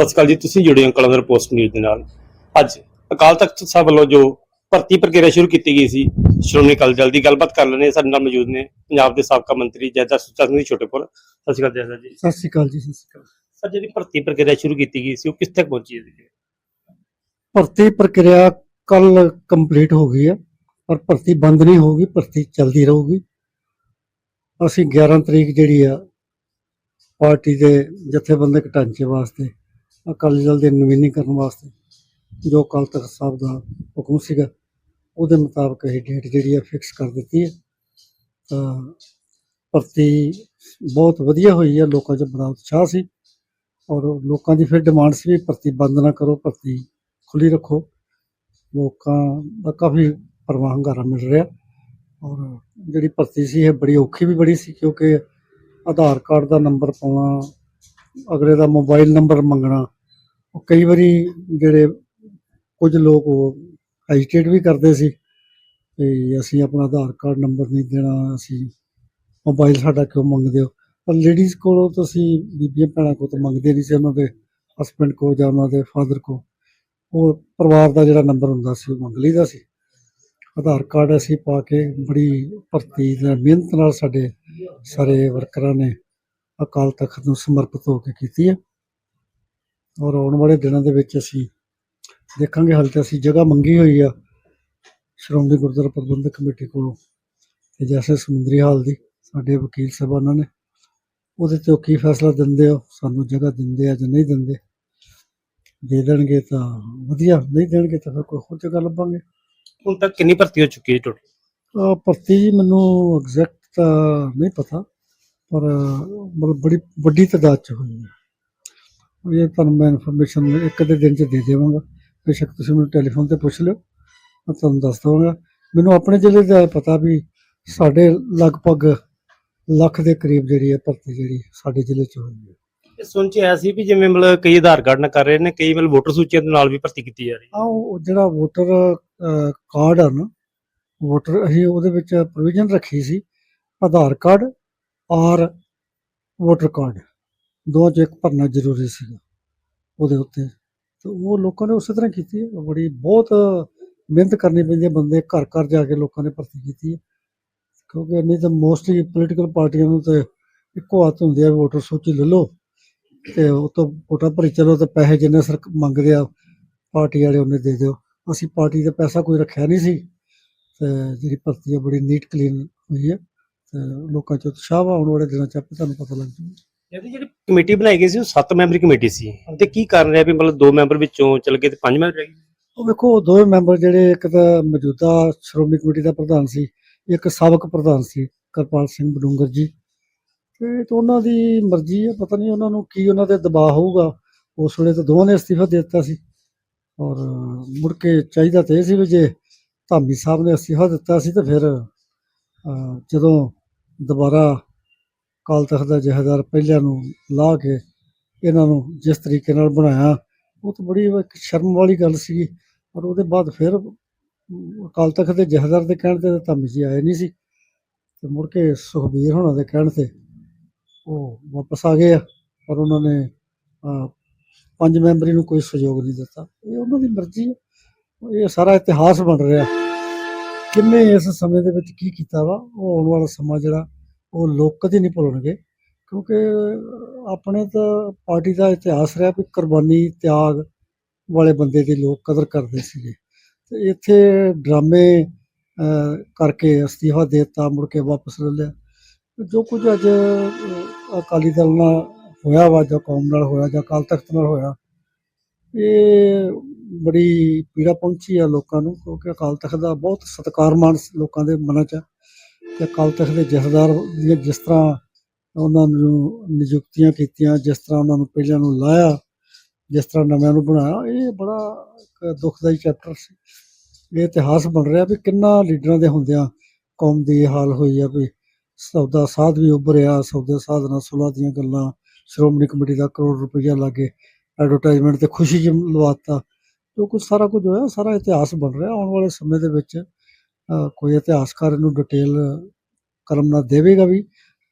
ਸਤਿ ਸ਼੍ਰੀ ਅਕਾਲ ਜੀ ਤੁਸੀਂ ਜੁੜੇ ਹੋ ਕਲੰਦਰ ਪੋਸਟ ਨਿਊਜ਼ ਦੇ ਨਾਲ। ਅੱਜ ਅਕਾਲ ਤਖਤ ਸਾਹਿਬ ਵੱਲੋਂ ਜੋ ਭਰਤੀ ਪ੍ਰਕਿਰਿਆ ਸ਼ੁਰੂ ਕੀਤੀ ਗਈ ਸੀ ਸ਼੍ਰੋਮਣੀ ਅਕਾਲੀ ਦਲ ਦੀ ਗੱਲਬਾਤ ਕਰ ਲੈਣੇ ਸਾਡੇ ਨਾਲ ਮੌਜੂਦ ਨੇ ਪੰਜਾਬ ਦੇ ਸਾਬਕਾ ਮੰਤਰੀ ਜੈਦਾ ਸੁੱਚਾ ਸਿੰਘ ਜੀ ਛੋਟੇਪੁਰ। ਸਤਿ ਸ਼੍ਰੀ ਅਕਾਲ ਜੈਦਾ ਜੀ। ਸਤਿ ਸ਼੍ਰੀ ਅਕਾਲ ਜੀ ਸਤਿ ਸ਼੍ਰੀ ਅਕਾਲ। ਸਰ ਜਿਹੜੀ ਭਰਤੀ ਪ੍ਰਕਿਰਿਆ ਸ਼ੁਰੂ ਕੀਤੀ ਗਈ ਸੀ ਉਹ ਕਿਸ ਤੱਕ ਪਹੁੰਚੀ ਹੈ ਜੀ? ਭਰਤੀ ਪ੍ਰਕਿਰਿਆ ਕੱਲ ਕੰਪਲੀਟ ਹੋ ਗਈ ਹੈ ਪਰ ਭਰਤੀ ਬੰਦ ਨਹੀਂ ਹੋਊਗੀ ਭਰਤੀ ਚੱਲਦੀ ਰਹੂਗੀ। ਅਸੀਂ 11 ਤਰੀਕ ਜਿਹੜੀ ਆ ਪਾਰਟੀ ਦੇ ਜਥੇਬੰਦਕ ਢਾਂਚੇ ਵਾਸਤੇ ਅਕਾਲੀ ਦਲ ਦੇ ਨਵੀਨੀਕਰਨ ਵਾਸਤੇ ਜੋ ਅਕਾਲ ਤਖ਼ਤ ਸਾਹਿਬ ਦਾ ਹੁਕਮ ਸੀਗਾ, ਉਹਦੇ ਮੁਤਾਬਕ ਇਹ ਡੇਟ ਜਿਹੜੀ ਆ ਫਿਕਸ ਕਰ ਦਿੱਤੀ ਹੈ। ਤਾਂ ਭਰਤੀ ਬਹੁਤ ਵਧੀਆ ਹੋਈ ਹੈ ਲੋਕਾਂ 'ਚ ਬੜਾ ਉਤਸ਼ਾਹ ਸੀ ਔਰ ਲੋਕਾਂ ਦੀ ਫਿਰ ਡਿਮਾਂਡ ਸੀ ਵੀ ਭਰਤੀ ਬੰਦ ਨਾ ਕਰੋ, ਭਰਤੀ ਖੁੱਲੀ ਰੱਖੋ। ਲੋਕਾਂ ਦਾ ਕਾਫੀ ਪਰਵਾਹ ਹੰਗਾਰਾ ਮਿਲ ਰਿਹਾ ਔਰ ਜਿਹੜੀ ਭਰਤੀ ਸੀ, ਇਹ ਬੜੀ ਔਖੀ ਵੀ ਬੜੀ ਸੀ ਕਿਉਂਕਿ ਆਧਾਰ ਕਾਰਡ ਦਾ ਨੰਬਰ ਪਾਉਣਾ ਅਗਲੇ ਦਾ ਮੋਬਾਈਲ ਨੰਬਰ ਮੰਗਣਾ। ਉਹ ਕਈ ਵਾਰੀ ਜਿਹੜੇ ਕੁਝ ਲੋਕ ਉਹ ਹੈਜਿਟੇਟ ਵੀ ਕਰਦੇ ਸੀ ਵੀ ਅਸੀਂ ਆਪਣਾ ਆਧਾਰ ਕਾਰਡ ਨੰਬਰ ਨਹੀਂ ਦੇਣਾ, ਅਸੀਂ ਮੋਬਾਈਲ ਸਾਡਾ ਕਿਉਂ ਮੰਗਦੇ ਹੋ? ਪਰ ਲੇਡੀਜ਼ ਕੋਲੋਂ ਤੁਸੀਂ ਬੀਬੀਆਂ ਭੈਣਾਂ ਕੋਲ ਤਾਂ ਮੰਗਦੇ ਨਹੀਂ ਸੀ ਉਹਨਾਂ ਦੇ ਹਸਬੰਡ ਕੋ ਜਾਂ ਉਹਨਾਂ ਦੇ ਫਾਦਰ ਕੋ ਉਹ ਪਰਿਵਾਰ ਦਾ ਜਿਹੜਾ ਨੰਬਰ ਹੁੰਦਾ ਸੀ ਉਹ ਮੰਗ ਲਈਦਾ ਸੀ। ਆਧਾਰ ਕਾਰਡ ਅਸੀਂ ਪਾ ਕੇ ਬੜੀ ਭਰਤੀ ਨਾਲ ਮਿਹਨਤ ਨਾਲ ਸਾਡੇ ਸਾਰੇ ਵਰਕਰਾਂ ਨੇ ਅਕਾਲ ਤਖਤ ਨੂੰ ਸਮਰਪਿਤ ਹੋ ਕੇ ਕੀਤੀ ਹੈ। ਔਰ ਆਉਣ ਵਾਲੇ ਦਿਨਾਂ ਦੇ ਵਿੱਚ ਅਸੀਂ ਦੇਖਾਂਗੇ ਹਾਲੇ ਤਾਂ ਅਸੀਂ ਜਗ੍ਹਾ ਮੰਗੀ ਹੋਈ ਆ ਸ਼੍ਰੋਮਣੀ ਗੁਰਦੁਆਰਾ ਪ੍ਰਬੰਧਕ ਕਮੇਟੀ ਕੋਲੋਂ ਤੇ ਜੈਸੇ ਸਮੁੰਦਰੀ ਹਾਲ ਦੀ ਸਾਡੇ ਵਕੀਲ ਸਾਹਿਬਾਨਾਂ ਨੇ। ਉਹਦੇ ਤੇ ਕੀ ਫੈਸਲਾ ਦਿੰਦੇ ਹੋ? ਸਾਨੂੰ ਜਗ੍ਹਾ ਦਿੰਦੇ ਆ ਜਾਂ ਨਹੀਂ ਦਿੰਦੇ? ਦੇ ਦੇਣਗੇ ਤਾਂ ਵਧੀਆ ਨਹੀਂ ਦੇਣਗੇ ਤਾਂ ਫਿਰ ਕੋਈ ਹੋਰ ਜਗ੍ਹਾ ਲੱਭਾਂਗੇ। ਹੁਣ ਤੱਕ ਕਿੰਨੀ ਭਰਤੀ ਹੋ ਚੁੱਕੀ ਹੈ ਟੋਟਲ ਭਰਤੀ ਜੀ ਮੈਨੂੰ ਐਗਜ਼ੈਕਟ ਤਾਂ ਨਹੀਂ ਪਤਾ। ਪਰ ਮਤਲਬ ਬੜੀ ਵੱਡੀ ਤਾਦਾਦ ਚ ਹੋਈ ਹੈ। ਇਹ ਤੁਹਾਨੂੰ ਮੈਂ ਇਨਫੋਰਮੇਸ਼ਨ ਇੱਕ ਅੱਧੇ ਦਿਨ ਚ ਦੇ ਦੇਵਾਂਗਾ। ਬੇਸ਼ੱਕ ਤੁਸੀਂ ਮੈਨੂੰ ਟੈਲੀਫੋਨ ਤੇ ਪੁੱਛ ਲਿਓ ਮੈਂ ਤੁਹਾਨੂੰ ਦੱਸ ਦਵਾਂਗਾ। ਮੈਨੂੰ ਆਪਣੇ ਜ਼ਿਲ੍ਹੇ ਦਾ ਪਤਾ ਵੀ ਸਾਡੇ ਲਗਭਗ ਲੱਖ ਦੇ ਕਰੀਬ ਜਿਹੜੀ ਹੈ ਭਰਤੀ ਜਿਹੜੀ ਸਾਡੇ ਜ਼ਿਲ੍ਹੇ ਚ ਹੋਈ ਹੈ। ਇਹ ਸੁਣ ਚ ਆਇਆ ਸੀ ਵੀ ਜਿਵੇਂ ਮਤਲਬ ਕਈ ਆਧਾਰ ਕਾਰਡ ਨਾਲ ਕਰ ਰਹੇ ਨੇ ਕਈ ਮਤਲਬ ਵੋਟਰ ਸੂਚੀਆਂ ਦੇ ਨਾਲ ਵੀ ਭਰਤੀ ਕੀਤੀ ਜਾ ਰਹੀ ਹੈ। ਆ ਉਹ ਜਿਹੜਾ ਵੋਟਰ ਕਾਰਡ ਆ ਨਾ ਵੋਟਰ ਅਸੀਂ ਉਹਦੇ ਵਿੱਚ ਪ੍ਰੋਵੀਜ਼ਨ ਰੱਖੀ ਸੀ ਆਧਾਰ ਕਾਰਡ ਔਰ ਵੋਟਰ ਕਾਰਡ ਦੋ ਚ ਇੱਕ ਭਰਨਾ ਜ਼ਰੂਰੀ ਸੀਗਾ ਉਹਦੇ ਉੱਤੇ। ਤੇ ਉਹ ਲੋਕਾਂ ਨੇ ਉਸੇ ਤਰ੍ਹਾਂ ਕੀਤੀ ਹੈ। ਬੜੀ, ਬਹੁਤ ਮਿਹਨਤ ਕਰਨੀ ਪੈਂਦੀ ਹੈ ਬੰਦੇ ਘਰ ਘਰ ਜਾ ਕੇ ਲੋਕਾਂ ਨੇ ਭਰਤੀ ਕੀਤੀ ਹੈ। ਕਿਉਂਕਿ ਨਹੀਂ ਤਾਂ ਮੋਸਟਲੀ ਪੋਲੀਟੀਕਲ ਪਾਰਟੀਆਂ ਨੂੰ ਤੇ ਇੱਕੋ ਹੱਥ ਹੁੰਦੀ ਆ ਵੋਟਰ ਸੂਚੀ ਲੈ ਲਓ। ਤੇ ਉਹ ਤੋਂ ਵੋਟਾਂ ਭਰੀ ਚਲੋ ਤੇ ਪੈਸੇ ਜਿੰਨੇ ਸਰ ਮੰਗਦੇ ਆ ਪਾਰਟੀ ਵਾਲੇ ਉਹਨੇ ਦੇ ਦਿਓ। ਅਸੀਂ ਪਾਰਟੀ ਦਾ ਪੈਸਾ ਕੋਈ ਰੱਖਿਆ ਨਹੀਂ ਸੀ। ਤੇ ਜਿਹੜੀ ਭਰਤੀ ਹੈ ਬੜੀ ਨੀਟ ਕਲੀਨ ਹੋਈ ਹੈ। ਤੇ ਲੋਕਾਂ ਚ ਉਤਸ਼ਾਹ ਵਾ ਆਉਣ ਵਾਲੇ ਦਿਨਾਂ ਚ ਆਪੇ ਤੁਹਾਨੂੰ ਪਤਾ ਲੱਗ ਜੂਗਾ ਇਹਦੀ ਜਿਹੜੀ ਕਮੇਟੀ ਬਣਾਈ ਗਈ ਸੀ ਉਹ 7 ਮੈਂਬਰੀ ਕਮੇਟੀ ਸੀ। ਤੇ ਕੀ ਕਾਰਨ ਰਿਹਾ ਵੀ ਮਤਲਬ ਦੋ ਮੈਂਬਰ ਵਿੱਚੋਂ ਚਲ ਗਏ ਤੇ ਪੰਜ ਮੈਂਬਰ ਰਹਿ ਗਏ? ਉਹ ਵੇਖੋ ਉਹ ਦੋਵੇਂ ਮੈਂਬਰ ਜਿਹੜੇ ਇੱਕ ਤਾਂ ਮੌਜੂਦਾ ਸ਼੍ਰੋਮਣੀ ਕਮੇਟੀ ਦਾ ਪ੍ਰਧਾਨ ਸੀ ਇੱਕ ਸਾਬਕ ਪ੍ਰਧਾਨ ਸੀ ਕਰਪਾਲ ਸਿੰਘ ਬਡੂੰਗਰ ਜੀ। ਤੇ ਤੇ ਉਹਨਾਂ ਦੀ ਮਰਜ਼ੀ ਹੈ ਪਤਾ ਨਹੀਂ ਉਹਨਾਂ ਨੂੰ ਕੀ ਉਹਨਾਂ ਤੇ ਦਬਾਅ ਹੋਊਗਾ। ਉਸ ਵੇਲੇ ਤਾਂ ਦੋਵਾਂ ਨੇ ਅਸਤੀਫਾ ਦੇ ਦਿੱਤਾ ਸੀ। ਔਰ ਮੁੜ ਕੇ ਚਾਹੀਦਾ ਤੇ ਇਹ ਸੀ ਵੀ ਜੇ ਧਾਮੀ ਸਾਹਿਬ ਨੇ ਅਸਤੀਫਾ ਦਿੱਤਾ ਸੀ ਤੇ ਫਿਰ ਅਹ, ਜਦੋਂ ਦੁਬਾਰਾ ਕਾਲ ਤਖਤ ਦਾ ਜਹੇਦਾਰ ਪਹਿਲਿਆਂ ਨੂੰ ਲਾ ਕੇ ਇਹਨਾਂ ਨੂੰ ਜਿਸ ਤਰੀਕੇ ਨਾਲ ਬਣਾਇਆ, ਉਹ ਤਾਂ ਬੜੀ ਇੱਕ ਸ਼ਰਮ ਵਾਲੀ ਗੱਲ ਸੀ ਪਰ ਉਹਦੇ ਬਾਅਦ ਫਿਰ ਅਕਾਲ ਤਖਤ ਦੇ ਜਹੇਦਾਰ ਦੇ ਕਹਿਣ ਤੇ ਧਾਮੀ ਜੀ ਆਏ ਨਹੀਂ ਸੀ। ਤੇ ਮੁੜ ਕੇ ਸੁਖਬੀਰ ਹੋਣਾ ਦੇ ਕਹਿਣ ਤੇ ਉਹ ਵਾਪਸ ਆ ਗਏ ਆ, ਪਰ ਉਹਨਾਂ ਨੇ ਪੰਜ ਮੈਂਬਰੀ ਨੂੰ ਕੋਈ ਸਹਿਯੋਗ ਨਹੀਂ ਦਿੱਤਾ। ਇਹ ਉਹਨਾਂ ਦੀ ਮਰਜ਼ੀ ਹੈ ਇਹ ਸਾਰਾ ਇਤਿਹਾਸ ਬਣ ਰਿਹਾ। ਕਿੰਨੇ ਇਸ ਸਮੇਂ ਦੇ ਵਿੱਚ ਕੀ ਕੀਤਾ ਵਾ? ਉਹ ਆਉਣ ਵਾਲਾ ਸਮਾਂ ਜਿਹੜਾ, ਉਹ ਲੋਕ ਕਦੇ ਨਹੀਂ ਭੁੱਲਣਗੇ, ਕਿਉਂਕਿ ਆਪਣੇ ਤਾਂ ਪਾਰਟੀ ਦਾ ਇਤਿਹਾਸ ਰਿਹਾ ਵੀ ਕੁਰਬਾਨੀ, ਤਿਆਗ ਵਾਲੇ ਬੰਦੇ ਦੀ ਲੋਕ ਕਦਰ ਕਰਦੇ ਸੀਗੇ। ਤੇ ਇੱਥੇ ਡਰਾਮੇ ਕਰਕੇ ਅਸਤੀਫਾ ਦੇ ਦਿੱਤਾ, ਮੁੜ ਕੇ ਵਾਪਸ ਲੈ ਲਿਆ। ਜੋ ਕੁਝ ਅੱਜ ਅਕਾਲੀ ਦਲ ਨਾਲ ਹੋਇਆ ਵਾ, ਜਾਂ ਕੌਮ ਨਾਲ ਹੋਇਆ, ਜਾਂ ਅਕਾਲ ਤਖਤ ਨਾਲ ਹੋਇਆ ਇਹ ਬੜੀ ਪੀੜਾ ਪਹੁੰਚੀ ਆ ਲੋਕਾਂ ਨੂੰ, ਕਿਉਂਕਿ ਅਕਾਲ ਤਖਤ ਦਾ ਬਹੁਤ ਸਤਿਕਾਰਮਾਨ ਲੋਕਾਂ ਦੇ ਮਨਾਂ 'ਚ ਆ। ਅਕਾਲ ਤਖਤ ਦੇ ਜਥੇਦਾਰ ਦੀਆਂ ਜਿਸ ਤਰ੍ਹਾਂ ਉਹਨਾਂ ਨੂੰ ਨਿਯੁਕਤੀਆਂ ਕੀਤੀਆਂ, ਜਿਸ ਤਰ੍ਹਾਂ ਉਹਨਾਂ ਨੂੰ ਪਹਿਲਿਆਂ ਨੂੰ ਲਾਇਆ, ਜਿਸ ਤਰ੍ਹਾਂ ਨਵਿਆਂ ਨੂੰ ਬਣਾਇਆ, ਇਹ ਬੜਾ ਇੱਕ ਦੁਖਦਾਈ ਚੈਪਟਰ ਸੀ। ਇਹ ਇਤਿਹਾਸ ਬਣ ਰਿਹਾ ਵੀ ਕਿੰਨਾ ਲੀਡਰਾਂ ਦੇ ਹੁੰਦਿਆਂ ਕੌਮ ਦੀ ਹਾਲ ਹੋਈ ਆ ਵੀ ਸੌਦਾ ਸਾਧ ਵੀ ਉੱਭਰਿਆ, ਸੌਦੇ ਸਾਧ ਨਾਲ ਦੀਆਂ ਗੱਲਾਂ, ਸ਼੍ਰੋਮਣੀ ਕਮੇਟੀ ਦਾ ਕਰੋੜ ਰੁਪਈਆ ਲਾਗੇ ਐਡਵਰਟਾਈਜ਼ਮੈਂਟ ਤੇ ਖੁਸ਼ੀ ਜਿ ਲਵਾਤਾ। ਜੋ ਕੁਝ ਸਾਰਾ ਕੁਝ ਹੋਇਆ, ਸਾਰਾ ਇਤਿਹਾਸ ਬਣ ਰਿਹਾ। ਆਉਣ ਵਾਲੇ ਸਮੇਂ ਦੇ ਵਿੱਚ ਕੋਈ ਇਤਿਹਾਸਕਾਰ ਇਹਨੂੰ ਡਿਟੇਲ ਕਲਮ ਨਾਲ ਦੇਵੇਗਾ ਵੀ।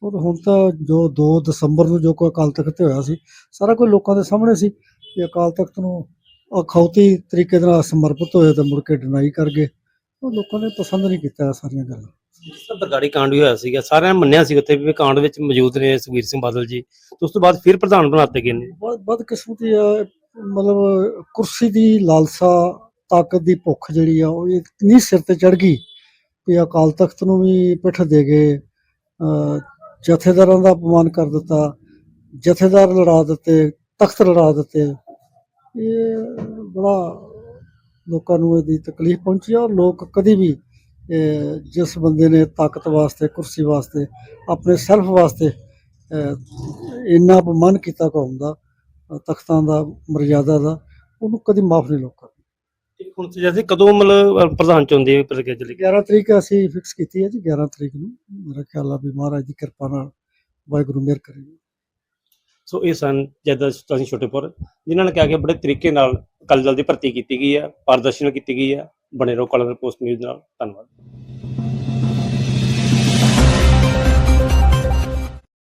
ਔਰ ਹੁਣ ਤਾਂ ਜੋ 2 ਦਸੰਬਰ ਨੂੰ ਜੋ ਕੋਈ ਅਕਾਲ ਤਖਤ ਤੇ ਹੋਇਆ ਸੀ, ਸਾਰਾ ਕੁਝ ਲੋਕਾਂ ਦੇ ਸਾਹਮਣੇ ਸੀ ਕਿ ਅਕਾਲ ਤਖਤ ਨੂੰ ਅਖੌਤੀ ਤਰੀਕੇ ਨਾਲ ਸਮਰਪਿਤ ਹੋਏ ਤਾਂ ਮੁੜ ਕੇ ਡਿਨਾਈ ਕਰ ਗਏ। ਉਹ ਲੋਕਾਂ ਨੇ ਪਸੰਦ ਨਹੀਂ ਕੀਤਾ ਇਹ ਸਾਰੀਆਂ ਗੱਲਾਂ। ਜਿਸ ਤਰ੍ਹਾਂ ਕਾਂਡ ਵੀ ਹੋਇਆ ਸੀਗਾ, ਸਾਰਿਆਂ ਨੇ ਮੰਨਿਆ ਸੀ ਉੱਥੇ ਵੀ ਕਾਂਡ ਵਿੱਚ ਮੌਜੂਦ ਨੇ ਸੁਖਬੀਰ ਸਿੰਘ ਬਾਦਲ ਜੀ। ਤੇ ਉਸ ਤੋਂ ਬਾਅਦ ਫਿਰ ਪ੍ਰਧਾਨ ਬਣਾਤੇ ਗਏ ਨੇ। ਬਹੁਤ ਬਦਕਿਸਮਤੀ ਆ ਮਤਲਬ ਕੁਰਸੀ ਦੀ ਲਾਲਸਾ, ਤਾਕਤ ਦੀ ਭੁੱਖ ਜਿਹੜੀ ਆ, ਉਹ ਇਤਨੀ ਸਿਰ ਤੇ ਚੜ ਗਈ ਕਿ ਅਕਾਲ ਤਖਤ ਨੂੰ ਵੀ ਪਿੱਠ ਦੇ ਗਏ ਜਥੇਦਾਰਾਂ ਦਾ ਅਪਮਾਨ ਕਰ ਦਿੱਤਾ, ਜਥੇਦਾਰ ਲੜਾ ਦਿੱਤੇ, ਤਖਤ ਲੜਾ ਦਿੱਤੇ। ਇਹ ਬੜਾ ਲੋਕਾਂ ਨੂੰ ਇਹਦੀ ਤਕਲੀਫ ਪਹੁੰਚੀ ਆ ਔਰ ਲੋਕ ਕਦੀ ਵੀ ਜਿਸ ਬੰਦੇ ਨੇ ਤਾਕਤ ਵਾਸਤੇ ਕੁਰਸੀ ਵਾਸਤੇ ਆਪਣੇ ਸੈਲਫ ਵਾਸਤੇ ਇੰਨਾ ਅਪਮਾਨ ਕੀਤਾ ਕੌਮ ਦਾ ਤਖਤਾਂ ਦਾ ਮਰਜ਼ਾਦਾ ਦਾ ਉਹਨੂੰ ਕਦੀ ਮਾਫ ਨਹੀਂ ਲੋਕਾਂ ਤੇ ਹੁਣ ਜੈਸੇ ਕਦੋਂ ਮਤਲਬ ਪ੍ਰਧਾਨ ਚੁਣਦੇ ਪ੍ਰਕਿਰਿਆ ਚੱਲੀ 11 ਤਰੀਕ ਅਸੀਂ ਫਿਕਸ ਕੀਤੀ ਹੈ ਜੀ 11 ਤਰੀਕ ਨੂੰ। ਮੇਰਾ ਖਿਆਲ ਆ ਵੀ ਮਹਾਰਾਜ ਦੀ ਕਿਰਪਾ ਨਾਲ ਵਾਹਿਗੁਰੂ ਮਿਹਰ ਕਰੇਗਾ। ਸੋ ਇਹ ਸਨ ਜੈਦਾ ਸਿੰਘ ਛੋਟੇਪੁਰ ਜਿਨ੍ਹਾਂ ਨੇ ਕਿਹਾ ਕਿ ਬੜੇ ਤਰੀਕੇ ਨਾਲ ਅਕਾਲੀ ਦਲ ਦੀ ਭਰਤੀ ਕੀਤੀ ਗਈ ਹੈ ਪਾਰਦਰਸ਼ੀ ਕੀਤੀ ਗਈ ਹੈ। ਬਣੇ ਰਹੋ ਕਲਰ ਪੋਸਟ ਨਿਊਜ਼ ਨਾਲ। ਧੰਨਵਾਦ।